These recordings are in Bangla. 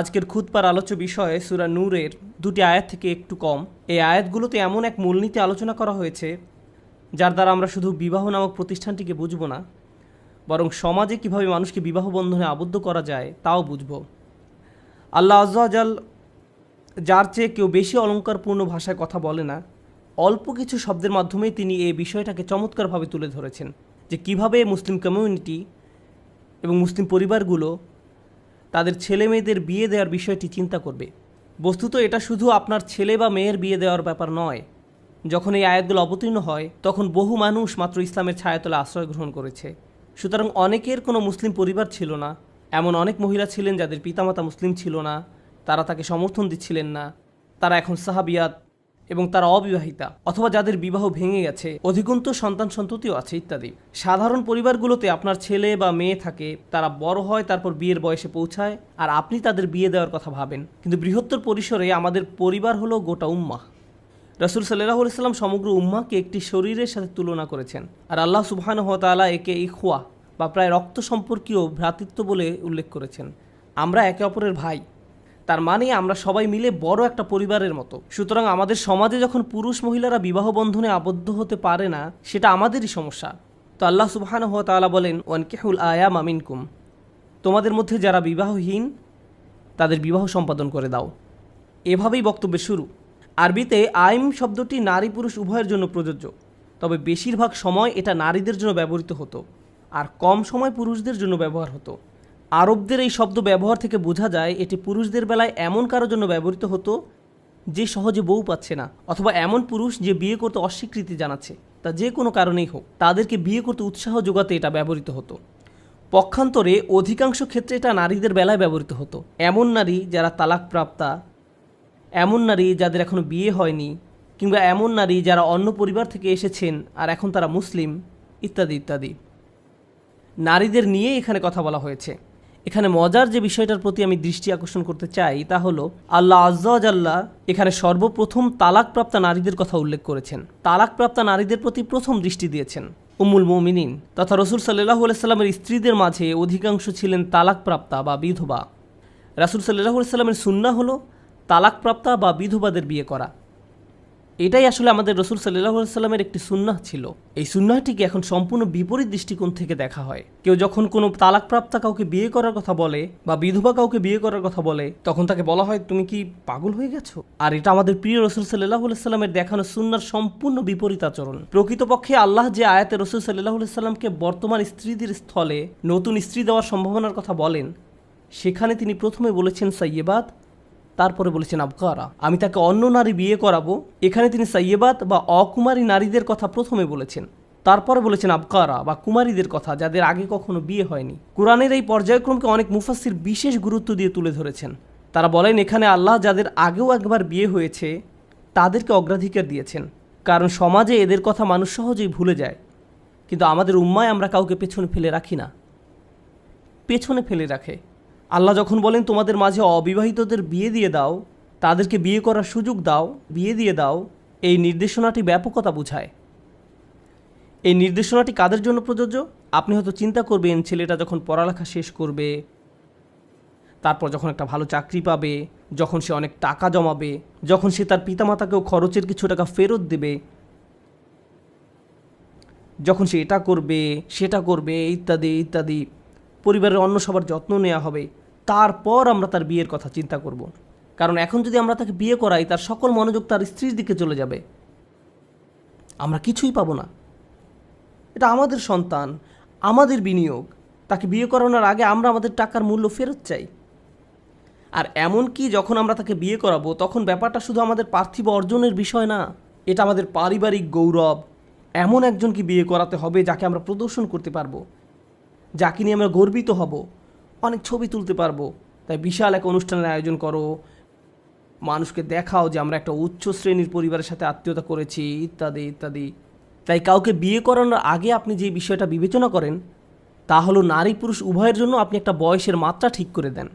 আজকের খুদপার আলোচ্য বিষয়ে সুরা নূরের দুটি আয়াত থেকে একটু কম। এই আয়াতগুলোতে এমন এক মূলনীতি আলোচনা করা হয়েছে, যার দ্বারা আমরা শুধু বিবাহ নামক প্রতিষ্ঠানটিকে বুঝব না, বরং সমাজে কীভাবে মানুষকে বিবাহ বন্ধনে আবদ্ধ করা যায় তাও বুঝব। আল্লাহ আজ্জাল যার চেয়ে কেউ বেশি অলঙ্কারপূর্ণ ভাষায় কথা বলে না, অল্প কিছু শব্দের মাধ্যমেই তিনি এই বিষয়টাকে চমৎকারভাবে তুলে ধরেছেন যে কীভাবে মুসলিম কমিউনিটি এবং মুসলিম পরিবারগুলো তাদের ছেলে মেয়েদের বিয়ে দেওয়ার বিষয়টি চিন্তা করবে। বস্তুত এটা শুধু আপনার ছেলে বা মেয়ের বিয়ে দেওয়ার ব্যাপার নয়। যখন এই আয়াতগুলো অবতীর্ণ হয়, তখন বহু মানুষ মাত্র ইসলামের ছায়াতলে আশ্রয় গ্রহণ করেছে। সুতরাং অনেকের কোনো মুসলিম পরিবার ছিল না। এমন অনেক মহিলা ছিলেন যাদের পিতামাতা মুসলিম ছিল না। তারা তাকে সমর্থন দিচ্ছিলেন না। তারা এখন সাহাবিয়াত এবং তারা অবিবাহিতা অথবা যাদের বিবাহ ভেঙে গেছে, অধিকন্ত সন্তান সন্ততিও আছে ইত্যাদি। সাধারণ পরিবারগুলোতে আপনার ছেলে বা মেয়ে থাকে, তারা বড় হয়, তারপর বিয়ের বয়সে পৌঁছায়, আর আপনি তাদের বিয়ে দেওয়ার কথা ভাবেন। কিন্তু বৃহত্তর পরিসরে আমাদের পরিবার হলো গোটা উম্মাহ। রসুল সাল্লাহ সাল্লাম সমগ্র উম্মাকে একটি শরীরের সাথে তুলনা করেছেন। আর আল্লাহ সুবহান হতালা একে ইখওয়া, বা প্রায় রক্ত সম্পর্কীয় ভ্রাতৃত্ব বলে উল্লেখ করেছেন। আমরা একে অপরের ভাই। তার মানে আমরা সবাই মিলে বড় একটা পরিবারের মতো। সুতরাং আমাদের সমাজে যখন পুরুষ মহিলারা বিবাহ বন্ধনে আবদ্ধ হতে পারে না, সেটা আমাদেরই সমস্যা। তো আল্লাহ সুবহান তাআলা বলেন, ওয়ানকেহুল আয়া মামিনকুম তোমাদের মধ্যে যারা বিবাহহীন, তাদের বিবাহ সম্পাদন করে দাও। এভাবেই বক্তব্যের শুরু। আরবিতে আইম শব্দটি নারী পুরুষ উভয়ের জন্য প্রযোজ্য, তবে বেশিরভাগ সময় এটা নারীদের জন্য ব্যবহৃত হতো, আর কম সময় পুরুষদের জন্য ব্যবহার হতো। আরবদের এই শব্দ ব্যবহার থেকে বোঝা যায় এটি পুরুষদের বেলায় এমন কারোর জন্য ব্যবহৃত হতো যে সহজে বউ পাচ্ছে না, অথবা এমন পুরুষ যে বিয়ে করতে অস্বীকৃতি জানাচ্ছে। তা যে কোনো কারণেই হোক, তাদেরকে বিয়ে করতে উৎসাহ যোগাতে এটা ব্যবহৃত হতো। পক্ষান্তরে অধিকাংশ ক্ষেত্রে এটা নারীদের বেলায় ব্যবহৃত হতো। এমন নারী যারা তালাকপ্রাপ্তা, এমন নারী যাদের এখনও বিয়ে হয়নি, কিংবা এমন নারী যারা অন্য পরিবার থেকে এসেছেন আর এখন তারা মুসলিম, ইত্যাদি ইত্যাদি। নারীদের নিয়ে এখানে কথা বলা হয়েছে। এখানে মজার যে বিষয়টার প্রতি আমি দৃষ্টি আকর্ষণ করতে চাই, তা হলো, আল্লাহ আজ্লাহ এখানে সর্বপ্রথম তালাকপ্রাপ্তা নারীদের কথা উল্লেখ করেছেন। তালাকপ্রাপ্তা নারীদের প্রতি প্রথম দৃষ্টি দিয়েছেন উমুল মমিনিন, তথা রসুল সাল্লাহ সাল্লামের স্ত্রীদের মাঝে অধিকাংশ ছিলেন তালাকপ্রাপ্তা বা বিধবা। রাসুল সাল্লাহ সাল্লামের সুন্না হলো, তালাকপ্রাপ্তা বা বিধবাদের বিয়ে করা। এটাই আসলে আমাদের রসুল সাল্লাহ সাল্লামের একটি সুন্নাহ ছিল। এই সুন্নাহটিকে এখন সম্পূর্ণ বিপরীত দৃষ্টিকোণ থেকে দেখা হয়? কেউ যখন কোনো তালাকপ্রাপ্তা কাউকে বিয়ে করার কথা বলে বা বিধবা কাউকে বিয়ে করার কথা বলে, তখন তাকে বলা হয়, তুমি কি পাগল হয়ে গেছো? আর এটা আমাদের প্রিয় রসুল সাল্লাহ সাল্লামের দেখানো সুন্নার সম্পূর্ণ বিপরীত আচরণ। প্রকৃতপক্ষে আল্লাহ যে আয়াতে রসুল সাল্লাহ সাল্লামকে বর্তমান স্ত্রীদের স্থলে নতুন স্ত্রী দেওয়ার সম্ভাবনার কথা বলেন, সেখানে তিনি প্রথমে বলেছেন সাইয়েবাদ তারপরে বলেছেন, আবকারা, আমি তাকে অন্য নারী বিয়ে করাবো। এখানে তিনি সাইয়েবাত বা অকুমারী নারীদের কথা প্রথমে বলেছেন। তারপরে বলেছেন, আবকারা বা কুমারীদের কথা, যাদের আগে কখনো বিয়ে হয়নি। কোরআনের এই পর্যায়ক্রমকে অনেক মুফাসির বিশেষ গুরুত্ব দিয়ে তুলে ধরেছেন। তারা বলেন, এখানে আল্লাহ যাদের আগেও একবার বিয়ে হয়েছে, তাদেরকে অগ্রাধিকার দিয়েছেন। কারণ সমাজে এদের কথা মানুষ সহজেই ভুলে যায়। কিন্তু আমাদের উম্মায় আমরা কাউকে পেছনে ফেলে রাখি না। পেছনে ফেলে রাখে। আল্লাহ যখন বলেন, তোমাদের মাঝে অবিবাহিতদের বিয়ে দিয়ে দাও, তাদেরকে বিয়ে করার সুযোগ দাও, বিয়ে দিয়ে দাও, এই নির্দেশনাটি ব্যাপকতা বোঝায়। এই নির্দেশনাটি কাদের জন্য প্রযোজ্য? আপনি হয়তো চিন্তা করবেন, ছেলেটা যখন পড়ালেখা শেষ করবে, তারপর যখন একটা ভালো চাকরি পাবে, যখন সে অনেক টাকা জমাবে, যখন সে তার পিতামাতাকেও খরচের কিছু টাকা ফেরত দেবে, যখন সে এটা করবে, সেটা করবে, ইত্যাদি ইত্যাদি পরিবারের অন্য সবার যত্ন নেওয়া হবে, তারপর আমরা তার বিয়ের কথা চিন্তা করব। কারণ এখন যদি আমরা তাকে বিয়ে করাই, তার সকল মনোযোগ তার স্ত্রীর দিকে চলে যাবে। আমরা কিছুই পাবো না। এটা আমাদের সন্তান, আমাদের বিনিয়োগ। তাকে বিয়ে করানোর আগে আমরা আমাদের টাকার মূল্য ফেরত চাই। আর এমন কি যখন আমরা তাকে বিয়ে করাবো, তখন ব্যাপারটা শুধু আমাদের পার্থিব অর্জনের বিষয় না, এটা আমাদের পারিবারিক গৌরব। এমন একজনকে বিয়ে করাতে হবে যাকে আমরা প্রদর্শন করতে পারব। যাকে নিয়ে আমরা গর্বিত হব। অনেক ছবি তুলতে পারব। তাই বিশাল এক অনুষ্ঠানের আয়োজন করো। মানুষকে দেখাও যে আমরা একটা উচ্চ শ্রেণির পরিবারের সাথে আত্মীয়তা করেছি, ইত্যাদি ইত্যাদি। তাই কাউকে বিয়ে করানোর আগে আপনি যে বিষয়টা বিবেচনা করেন, তা হলো নারী পুরুষ উভয়ের জন্য আপনি একটা বয়সের মাত্রা ঠিক করে দেন।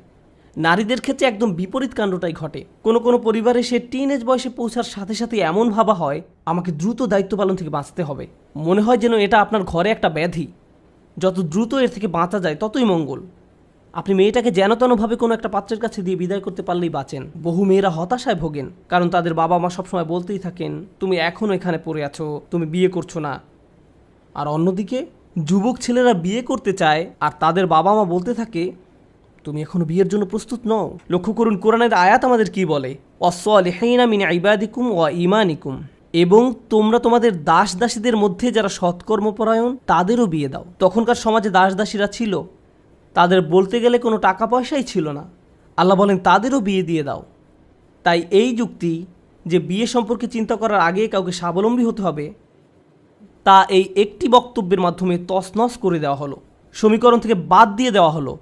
নারীদের ক্ষেত্রে একদম বিপরীত কাণ্ডটাই ঘটে। কোনো কোনো পরিবারে সে টিন এজ বয়সে পৌঁছার সাথে সাথে এমন ভাবা হয়, আমাকে দ্রুত দায়িত্ব পালন থেকে বাঁচতে হবে। মনে হয় যেন এটা আপনার ঘরে একটা ব্যাধি। যত দ্রুত এর থেকে বাঁচা যায়, ততই মঙ্গল। আপনি মেয়েটাকে যেন তেনভাবে কোনো একটা পাত্রের কাছে দিয়ে বিদায় করতে পারলেই বাঁচেন। বহু মেয়েরা হতাশায় ভোগেন, কারণ তাদের বাবা মা সবসময় বলতেই থাকেন, তুমি এখনও এখানে পড়ে আছো, তুমি বিয়ে করছ না। আর অন্যদিকে, যুবক ছেলেরা বিয়ে করতে চায়, আর তাদের বাবা মা বলতে থাকে, তুমি এখনও বিয়ের জন্য প্রস্তুত নও। লক্ষ্য করুন, কোরআনের আয়াত আমাদের কি বলে? অসলেহিনা মিন ইবাদিকুম ও ইমানিকুম এবং তোমরা তোমাদের দাস দাসীদের মধ্যে যারা সৎকর্মপরায়ণ, তাদেরও বিয়ে দাও। তখনকার সমাজে দাস দাসীরা ছিল। তাদের বলতে গেলে কোনো টাকা পয়সাই ছিল না। আল্লাহ বলেন, তাদেরও বিয়ে দিয়ে দাও। তাই এই যুক্তি যে বিয়ে সম্পর্কে চিন্তা করার আগে কাউকে স্বাবলম্বী হতে হবে, তা এই একটি বক্তব্যের মাধ্যমে তছনছ করে দেওয়া হলো। সমীকরণ থেকে বাদ দিয়ে দেওয়া হলো।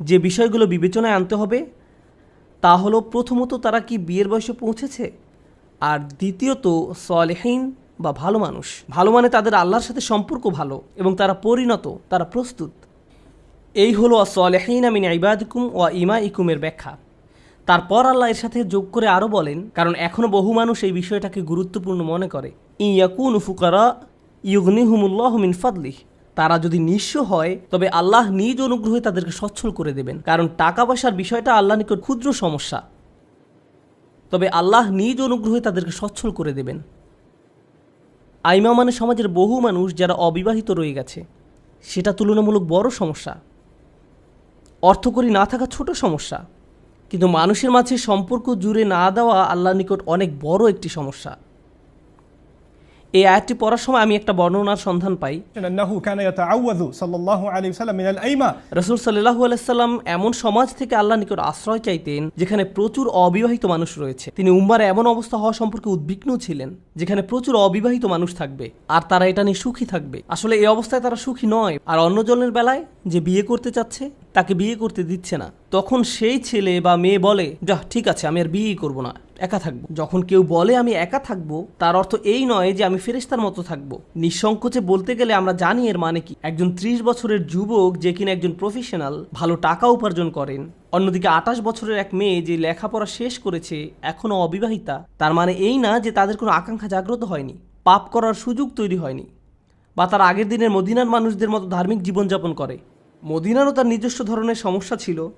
যে বিষয়গুলো বিবেচনায় আনতে হবে, তা হলো প্রথমত তারা কি বিয়ের বয়সে পৌঁছেছে? আর দ্বিতীয়ত সলেহীন বা ভালো মানুষ। ভালো মানে তাদের আল্লাহর সাথে সম্পর্ক ভালো এবং তারা পরিণত, তারা প্রস্তুত। এই হলো সলেহীন আমিন ইবাদিকুম ও ইমা ইকুমের ব্যাখ্যা। তারপর আল্লাহ এর সাথে যোগ করে আরও বলেন, কারণ এখনও বহু মানুষ এই বিষয়টাকে গুরুত্বপূর্ণ মনে করে। ইয়াকুন ফুকারা ইউগনিহুমুল্লাহ মিন ফাদলিহ। তারা যদি নিঃস্ব হয়, তবে আল্লাহ নিজ অনুগ্রহে তাদেরকে সচ্ছল করে দেবেন। কারণ টাকা পয়সার বিষয়টা আল্লাহ নিকট ক্ষুদ্র সমস্যা। তবে আল্লাহ নিজ অনুগ্রহে তাদেরকে সচ্ছল করে দেবেন। আইমা মানে সমাজের বহু মানুষ যারা অবিবাহিত রয়ে গেছে, সেটা তুলনামূলক বড় সমস্যা। অর্থকরী না থাকা ছোট সমস্যা, কিন্তু মানুষের মাঝে সম্পর্ক জুড়ে না দেওয়া আল্লাহ নিকট অনেক বড় একটি সমস্যা। এই আয়াতটি পড়ার সময় আমি একটা বর্ণনার সন্ধান পাই। রসুল সাল্লাহ আলাইসাল্লাম এমন সমাজ থেকে আল্লাহ নিকট আশ্রয় চাইতেন যেখানে প্রচুর অবিবাহিত মানুষ রয়েছে। তিনি উম্বার এমন অবস্থা হওয়া সম্পর্কে উদ্বিগ্ন ছিলেন যেখানে প্রচুর অবিবাহিত মানুষ থাকবে আর তারা এটা নিয়ে সুখী থাকবে। আসলে এই অবস্থায় তারা সুখী নয়। আর অন্যজনের বেলায় যে বিয়ে করতে চাচ্ছে তাকে বিয়ে করতে দিচ্ছে না। তখন সেই ছেলে বা মেয়ে বলে যা ঠিক আছে আমি আর বিয়েই করব না। একা থাকব। যখন কেউ বলে আমি একা থাকব, তার অর্থ এই নয় যে আমি ফেরেশতার মতো থাকব। নিঃসংকোচে বলতে গেলে আমরা জানি এর মানে কি। একজন ত্রিশ বছরের যুবক যে কিনা একজন প্রফেশনাল ভালো টাকা উপার্জন করেন। অন্যদিকে আঠাশ বছরের এক মেয়ে যে লেখাপড়া শেষ করেছে এখনও অবিবাহিতা, তার মানে এই না যে তাদের কোনো আকাঙ্ক্ষা জাগ্রত হয়নি, পাপ করার সুযোগ তৈরি হয়নি, বা তার আগের দিনের মদিনার মানুষদের মতো ধার্মিক জীবনযাপন করে। মদিনারও তার নিজস্ব ধরনের সমস্যা ছিল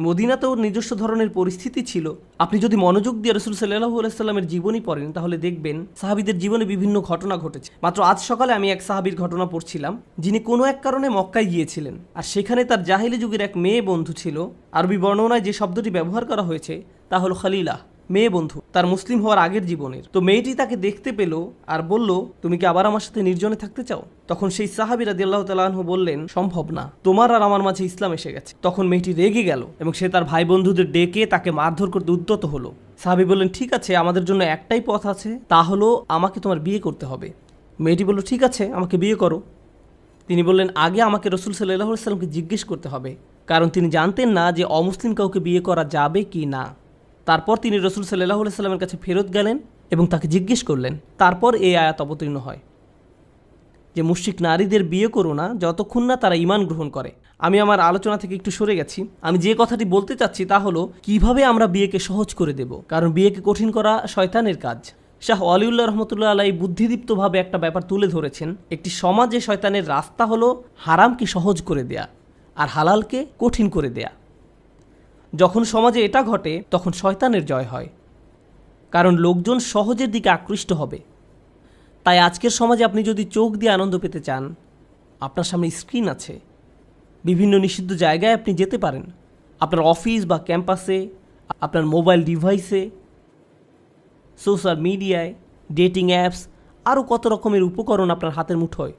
মদিনাতেও নিজস্ব ধরনের পরিস্থিতি ছিল। আপনি যদি মনোযোগ দিয়ে রসুল সাল্লাহ আলাইস্লামের জীবনী পড়েন, তাহলে দেখবেন সাহাবিদের জীবনে বিভিন্ন ঘটনা ঘটেছে। মাত্র আজ সকালে আমি এক সাহাবির ঘটনা পড়ছিলাম, যিনি কোনো এক কারণে মক্কায় গিয়েছিলেন। আর সেখানে তার জাহিলি যুগের এক মেয়ে বন্ধু ছিল। আরবি বর্ণনায় যে শব্দটি ব্যবহার করা হয়েছে, তা হল খালিলা মেয়ে বন্ধু, তার মুসলিম হওয়ার আগের জীবনের। তো মেয়েটি তাকে দেখতে পেল আর বলল, তুমি কি আবার আমার সাথে নির্জনে থাকতে চাও? তখন সেই সাহাবি রাদি আল্লাহ বললেন, সম্ভব না। তোমার আর আমার মাঝে ইসলাম এসে গেছে। তখন মেয়েটি রেগে গেল এবং সে তার ভাই বন্ধুদের ডেকে তাকে মারধর করতে উদ্যত হলো। সাহাবি বললেন, ঠিক আছে, আমাদের জন্য একটাই পথ আছে। তা হলো আমাকে তোমার বিয়ে করতে হবে। মেয়েটি বলল, ঠিক আছে, আমাকে বিয়ে করো। তিনি বললেন, আগে আমাকে রসুল সাল্লাহ সাল্লামকে জিজ্ঞেস করতে হবে। কারণ তিনি জানতেন না যে অমুসলিম কাউকে বিয়ে করা যাবে কি না। তারপর তিনি রসুল সাল্লাহ সাল্লামের কাছে ফেরত গেলেন এবং তাকে জিজ্ঞেস করলেন, তারপর এই আয়াত অবতীর্ণ হয়? যে মুশ্রিক নারীদের বিয়ে করো না, যতক্ষণ না তারা ইমান গ্রহণ করে। আমি আমার আলোচনা থেকে একটু সরে গেছি। আমি যে কথাটি বলতে চাচ্ছি তা হলো, কীভাবে আমরা বিয়েকে সহজ করে দেব? কারণ বিয়েকে কঠিন করা শয়তানের কাজ। শাহ অলিউল্লাহ রহমতুল্লাহ আলাই বুদ্ধিদীপ্তভাবে একটা ব্যাপার তুলে ধরেছেন, একটি সমাজে শয়তানের রাস্তা হলো হারামকে সহজ করে দেয়া আর হালালকে কঠিন করে দেয়া। যখন সমাজে এটা ঘটে, তখন শয়তানের জয় হয়। কারণ লোকজন সহজের দিকে আকৃষ্ট হবে। তাই আজকের সমাজে আপনি যদি চোখ দিয়ে আনন্দ পেতে চান, আপনার সামনে স্ক্রিন আছে। বিভিন্ন নিষিদ্ধ জায়গায় আপনি যেতে পারেন। আপনার অফিস বা ক্যাম্পাসে, আপনার মোবাইল ডিভাইসে, সোশ্যাল মিডিয়ায়, ডেটিং অ্যাপস, আরও কত রকমের উপকরণ আপনার হাতের মুঠোয়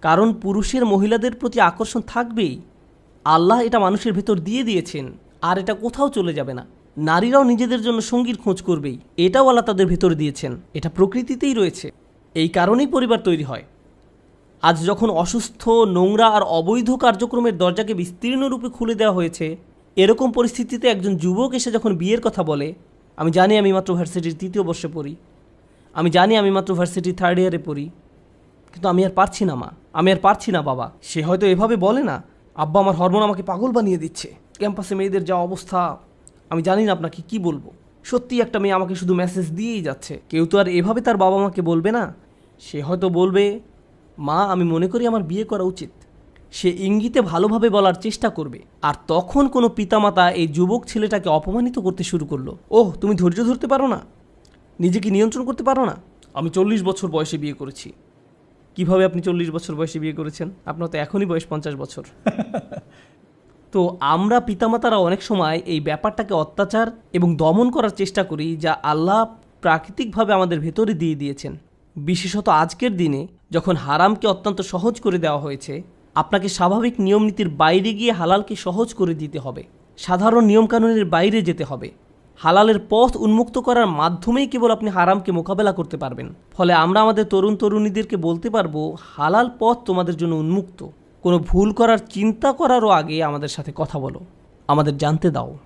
কারণ পুরুষের মহিলাদের প্রতি আকর্ষণ থাকবেই। আল্লাহ এটা মানুষের ভেতর দিয়ে দিয়েছেন, আর এটা কোথাও চলে যাবে না। নারীরাও নিজেদের জন্য সঙ্গীর খোঁজ করবেই, এটাও আল্লাহ তাদের ভেতর দিয়েছেন, এটা প্রকৃতিতেই রয়েছে। এই কারণেই পরিবার তৈরি হয়। আজ যখন অসুস্থ, নোংরা আর অবৈধ কার্যক্রমের দরজাকে বিস্তীর্ণ রূপে খুলে দেওয়া হয়েছে, এরকম পরিস্থিতিতে একজন যুবক এসে যখন বিয়ের কথা বলে, আমি জানি আমি মাত্র ভার্সিটির তৃতীয় বর্ষে পড়ি। আমি জানি আমি মাত্র ভার্সিটি থার্ড ইয়ারে পড়ি। কিন্তু আমি আর পারছি না, মা। আমি আর পারছি না, বাবা। সে হয়তো এভাবে বলে না আব্বা আমার হরমোন আমাকে পাগল বানিয়ে দিচ্ছে। ক্যাম্পাসে মেয়েদের যা অবস্থা, আমি জানি না আপনাকে কি বলব। সত্যি একটা মেয়ে আমাকে শুধু মেসেজ দিয়েই যাচ্ছে। কেউ তো আর এভাবে তার বাবা মাকে বলবে না। সে হয়তো বলবে, মা, আমি মনে করি আমার বিয়ে করা উচিত। সে ইঙ্গিতে ভালোভাবে বলার চেষ্টা করবে। আর তখন কোনো পিতামাতা এই যুবক ছেলেটাকে অপমানিত করতে শুরু করল। ওহ, তুমি ধৈর্য ধরতে পারো না? নিজেকে নিয়ন্ত্রণ করতে পারো না? আমি চল্লিশ বছর বয়সে বিয়ে করেছি। কীভাবে আপনি চল্লিশ বছর বয়সে বিয়ে করেছেন? আপনার তো এখনই বয়স পঞ্চাশ বছর। তো আমরা পিতামাতারা অনেক সময় এই ব্যাপারটাকে অত্যাচার এবং দমন করার চেষ্টা করি যা আল্লাহ প্রাকৃতিকভাবে আমাদের ভেতরে দিয়ে দিয়েছেন। বিশেষত আজকের দিনে যখন হারামকে অত্যন্ত সহজ করে দেওয়া হয়েছে আপনাকে স্বাভাবিক নিয়মনীতির বাইরে গিয়ে হালালকে সহজ করে দিতে হবে। সাধারণ নিয়মকানুনের বাইরে যেতে হবে। হালালের পথ উন্মুক্ত করার মাধ্যমেই কেবল আপনি হারামকে মোকাবেলা করতে পারবেন। ফলে আমরা আমাদের তরুণ তরুণীদেরকে বলতে পারব, হালাল পথ তোমাদের জন্য উন্মুক্ত। কোনো ভুল করার চিন্তা করারও আগে আমাদের সাথে কথা বলো। আমাদের জানতে দাও।